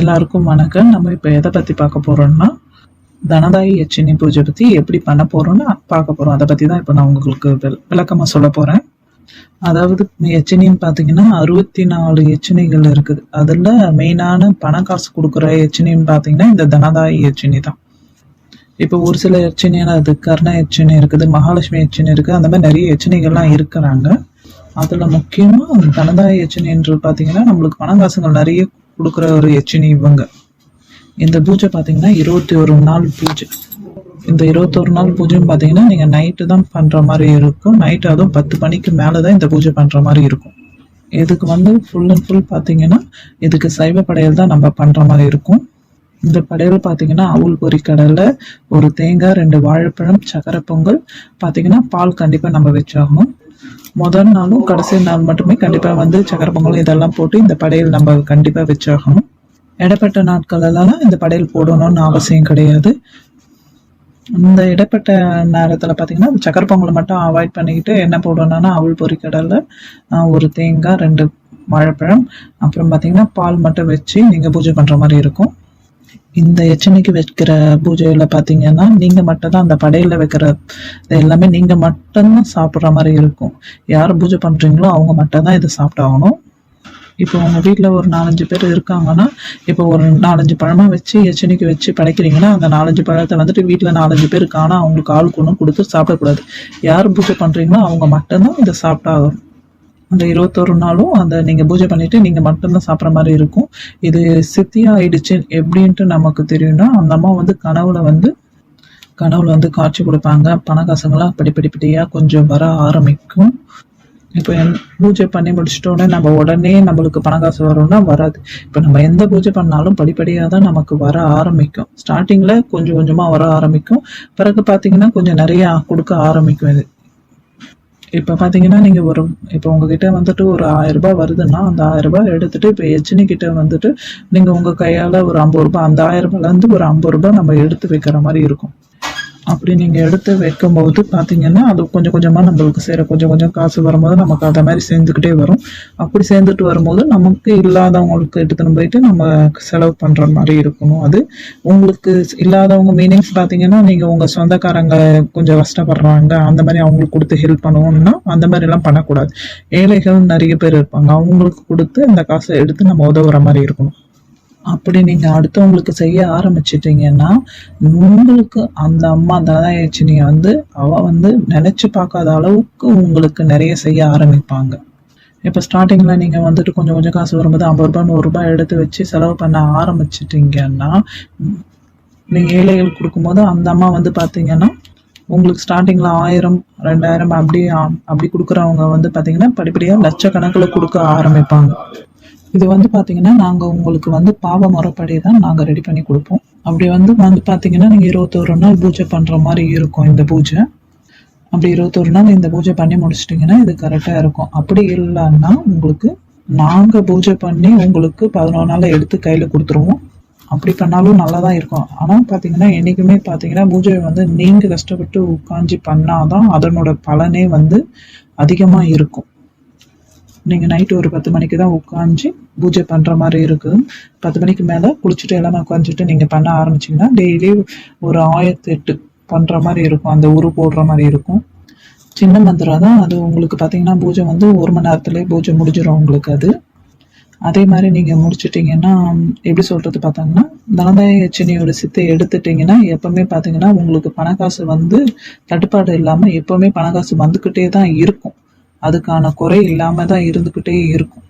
எல்லாருக்கும் வணக்கம். நம்ம இப்போ எதை பற்றி பார்க்க போகிறோம்னா தனதாயி யட்சினி பூஜை பற்றி எப்படி பண்ண போகிறோம்னு பார்க்க போகிறோம் அதை பற்றி தான் இப்போ நான் உங்களுக்கு விளக்கமாக சொல்ல போகிறேன் அதாவது யட்சினின்னு பார்த்தீங்கன்னா அறுபத்தி நாலு யட்சினிகள் இருக்குது. அதில் மெயினான பண காசு கொடுக்குற யட்சினின்னு பார்த்தீங்கன்னா இந்த தனதாயி யட்சினி தான். இப்போ ஒரு சில யட்சினியான அது கர்ண யட்சினி இருக்குது மகாலட்சுமி யட்சினி இருக்குது அந்த மாதிரி நிறைய யட்சினிகள்லாம் இருக்கிறாங்க. அதில் முக்கியமாக தனதாய யட்சினின்றது பார்த்தீங்கன்னா நம்மளுக்கு பணம் காசுகள் நிறைய கொடுக்குற ஒரு யட்சினி இவங்க. இந்த பூஜை பார்த்தீங்கன்னா இருபத்தி ஒரு நாள் பூஜை. இந்த இருபத்தொரு நாள் பூஜைன்னு பார்த்தீங்கன்னா நீங்கள் நைட்டு தான் பண்ணுற மாதிரி இருக்கும். நைட்டு அதுவும் பத்து மணிக்கு மேலே தான் இந்த பூஜை பண்ணுற மாதிரி இருக்கும். இதுக்கு வந்து ஃபுல் அண்ட் ஃபுல் பார்த்தீங்கன்னா இதுக்கு சைவ படையல் தான் நம்ம பண்ணுற மாதிரி இருக்கும். இந்த படையல் பார்த்தீங்கன்னா அவுள் பொரி கடலை ஒரு தேங்காய் ரெண்டு வாழைப்பழம் சக்கரை பொங்கல் பார்த்தீங்கன்னா பால் கண்டிப்பாக நம்ம வச்சாகணும். முதல் நாளும் கடைசி நாள் மட்டுமே கண்டிப்பாக வந்து சக்கரை பொங்கல் இதெல்லாம் போட்டு இந்த படையல் நம்ம கண்டிப்பாக வச்சாகணும். இடைப்பட்ட நாட்களெல்லாம் இந்த படையல் போடணும்னு அவசியம் கிடையாது. இந்த இடைப்பட்ட நேரத்தில் பார்த்தீங்கன்னா சக்கரை பொங்கலை மட்டும் அவாய்ட் பண்ணிக்கிட்டு என்ன போடணும்னா அவள் பொரிக்கடலை ஒரு தேங்காய் ரெண்டு வாழைப்பழம் அப்புறம் பார்த்தீங்கன்னா பால் மட்டும் வச்சு நீங்கள் பூஜை பண்ணுற மாதிரி இருக்கும். இந்த எச்சனைக்கு வைக்கிற பூஜையில் பார்த்தீங்கன்னா நீங்கள் மட்டும் தான் அந்த படையில் வைக்கிற எல்லாமே நீங்கள் மட்டும்தான் சாப்பிட்ற மாதிரி இருக்கும். யார் பூஜை பண்ணுறீங்களோ அவங்க மட்டும் தான் இதை சாப்பிட்டாகணும். இப்போ உங்கள் வீட்டில் ஒரு நாலஞ்சு பேர் இருக்காங்கன்னா இப்போ ஒரு நாலஞ்சு பழமாக வச்சு எச்சனிக்கு வச்சு படைக்கிறீங்கன்னா அந்த நாலஞ்சு பழத்தை வந்துட்டு வீட்டில் நாலஞ்சு பேர் காணா அவங்களுக்கு ஆளுக்கு ஒன்றும் கொடுத்து சாப்பிடக்கூடாது. யார் பூஜை பண்ணுறீங்களோ அவங்க மட்டும்தான் இதை சாப்பிட்டாகணும். அந்த இருபத்தொரு நாளும் அந்த நீங்கள் பூஜை பண்ணிட்டு நீங்கள் மட்டும்தான் சாப்பிட்ற மாதிரி இருக்கும். இது சித்தி ஆயிடுச்சு. எப்படின்ட்டு நமக்கு தெரியும்னா அந்த அம்மா வந்து கனவுல வந்து கனவுல வந்து காட்சி கொடுப்பாங்க. பணகாசுங்களாம் படிப்படிப்படியாக கொஞ்சம் வர ஆரம்பிக்கும். இப்போ என் பூஜை பண்ணி முடிச்சிட்டோன்னே நம்ம உடனே நம்மளுக்கு பண காசு வரும்னா வராது. இப்போ நம்ம எந்த பூஜை பண்ணாலும் படிப்படியாக தான் நமக்கு வர ஆரம்பிக்கும். ஸ்டார்டிங்கில் கொஞ்சம் கொஞ்சமாக வர ஆரம்பிக்கும். பிறகு பார்த்தீங்கன்னா கொஞ்சம் நிறையா கொடுக்க ஆரம்பிக்கும் இது. இப்போ பார்த்தீங்கன்னா நீங்கள் ஒரு இப்போ உங்ககிட்ட வந்துட்டு ஒரு ஆயிரம் ரூபாய் வருதுன்னா அந்த ஆயிரம் ரூபாய் எடுத்துட்டு இப்போ எச்சினி கிட்ட வந்துட்டு நீங்கள் உங்கள் கையால் ஒரு ஐம்பது ரூபாய் அந்த ஆயிரம் ஒரு ஐம்பது ரூபாய் நம்ம எடுத்து வைக்கிற மாதிரி இருக்கும். அப்படி நீங்கள் எடுத்து வைக்கும்போது பார்த்தீங்கன்னா அது கொஞ்சம் கொஞ்சமாக நம்மளுக்கு சேர கொஞ்சம் கொஞ்சம் காசு வரும்போது நமக்கு அதை மாதிரி சேர்ந்துக்கிட்டே வரும். அப்படி சேர்ந்துட்டு வரும்போது நமக்கு இல்லாதவங்களுக்கு எடுத்துன்னு போயிட்டு நம்ம செலவு பண்ணுற மாதிரி இருக்கணும். அது உங்களுக்கு இல்லாதவங்க மீனிங்ஸ் பார்த்தீங்கன்னா நீங்கள் உங்கள் சொந்தக்காரங்க கொஞ்சம் கஷ்டப்படுறாங்க அந்த மாதிரி அவங்களுக்கு கொடுத்து ஹெல்ப் பண்ணுவோம்னா அந்த மாதிரிலாம் பண்ணக்கூடாது. ஏழைகள் நிறைய பேர் இருப்பாங்க அவங்களுக்கு கொடுத்து அந்த காசை எடுத்து நம்ம உதவுற மாதிரி இருக்கணும். அப்படி நீங்கள் அடுத்தவங்களுக்கு செய்ய ஆரம்பிச்சிட்டீங்கன்னா உங்களுக்கு அந்த அம்மா தனதாயச்சினிய வந்து அவள் வந்து நினச்சி பார்க்காத அளவுக்கு உங்களுக்கு நிறைய செய்ய ஆரம்பிப்பாங்க. இப்போ ஸ்டார்டிங்கில் நீங்கள் வந்துட்டு கொஞ்சம் கொஞ்சம் காசு வரும்போது ஐம்பது ரூபாய் நூறுரூபா எடுத்து வச்சு செலவு பண்ண ஆரம்பிச்சிட்டிங்கன்னா நீங்கள் ஏழைகள் கொடுக்கும்போது அந்த அம்மா வந்து பார்த்தீங்கன்னா உங்களுக்கு ஸ்டார்டிங்கில் ஆயிரம் ரெண்டாயிரம் அப்படி அப்படி கொடுக்குறவங்க வந்து பார்த்தீங்கன்னா படிப்படியாக லட்சக்கணக்கில் கொடுக்க ஆரம்பிப்பாங்க. இது வந்து பார்த்தீங்கன்னா நாங்கள் உங்களுக்கு வந்து பாவ முறைப்படி தான் நாங்கள் ரெடி பண்ணி கொடுப்போம். அப்படி வந்து வந்து பார்த்தீங்கன்னா நீங்கள் இருபத்தோரு நாள் பூஜை பண்ணுற மாதிரி இருக்கும் இந்த பூஜை. அப்படி இருபத்தொரு நாள் இந்த பூஜை பண்ணி முடிச்சிட்டிங்கன்னா இது கரெக்டாக இருக்கும். அப்படி இல்லைன்னா உங்களுக்கு நாங்கள் பூஜை பண்ணி உங்களுக்கு பதினோரு நாள் எடுத்து கையில் கொடுத்துருவோம். அப்படி பண்ணாலும் நல்லா தான் இருக்கும். ஆனால் பார்த்தீங்கன்னா என்றைக்குமே பார்த்தீங்கன்னா பூஜை வந்து நீங்கள் கஷ்டப்பட்டு உட்காந்து பண்ணாதான் அதனோட பலனே வந்து அதிகமாக இருக்கும். நீங்கள் நைட்டு ஒரு பத்து மணிக்கு தான் உட்காந்து பூஜை பண்ணுற மாதிரி இருக்கும் பத்து மணிக்கு மேலே குளிச்சுட்டு எல்லாமே உட்காந்துட்டு நீங்கள் பண்ண ஆரம்பிச்சிங்கன்னா டெய்லி ஒரு ஆயிரத்தி எட்டு பண்ணுற மாதிரி இருக்கும். அந்த உரு போடுற மாதிரி இருக்கும். சின்ன மந்திரம் தான். அது உங்களுக்கு பார்த்தீங்கன்னா பூஜை வந்து ஒரு மணி நேரத்துலேயே பூஜை முடிஞ்சிடும் உங்களுக்கு அது. அதே மாதிரி நீங்கள் முடிச்சிட்டிங்கன்னா எப்படி சொல்கிறது பார்த்தாங்கன்னா தனதாய யட்சணியோட சித்தை எடுத்துட்டிங்கன்னா எப்போவுமே பார்த்தீங்கன்னா உங்களுக்கு பணக்காசு வந்து தட்டுப்பாடு இல்லாமல் எப்போவுமே பணக்காசு வந்துக்கிட்டே தான் இருக்கும். அதுக்கான குறை இல்லாமல் தான் இருந்துக்கிட்டே இருக்கும்.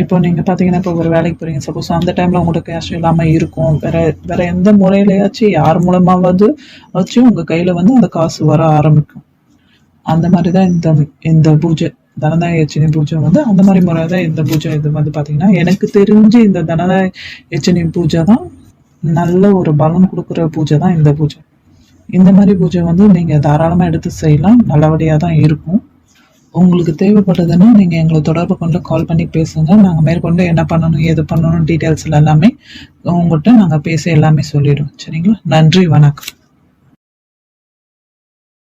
இப்போ நீங்கள் பார்த்தீங்கன்னா இப்போ ஒரு வேலைக்கு போகிறீங்க சப்போஸ் அந்த டைமில் உங்கள்கிட்ட கேஷ் இல்லாமல் இருக்கும். வேற வேற எந்த முறையிலையாச்சும் யார் மூலமாவது வச்சு உங்கள் கையில் வந்து அந்த காசு வர ஆரம்பிக்கும். அந்த மாதிரி தான் இந்த இந்த பூஜை. தனதாய எச்சனி பூஜை வந்து அந்த மாதிரி முறை தான் இந்த பூஜை இது வந்து பார்த்தீங்கன்னா எனக்கு தெரிஞ்சு இந்த தனதாய எச்சனி பூஜை தான் நல்ல ஒரு பலன் கொடுக்குற பூஜை தான் இந்த பூஜை. இந்த மாதிரி பூஜை வந்து நீங்கள் தாராளமாக எடுத்து செய்யலாம். நல்லபடியாக தான் இருக்கும். உங்களுக்கு தேவைப்பட்டதுன்னா நீங்கள் எங்களை தொடர்பு கொண்டு கால் பண்ணி பேசுங்க. நாங்கள் மேற்கொண்டு என்ன பண்ணணும் எது பண்ணணும் டீட்டெயில்ஸ் எல்லாமே உங்கள்கிட்ட நாங்கள் பேசி எல்லாமே சொல்லிடுவோம். சரிங்களா? நன்றி வணக்கம்.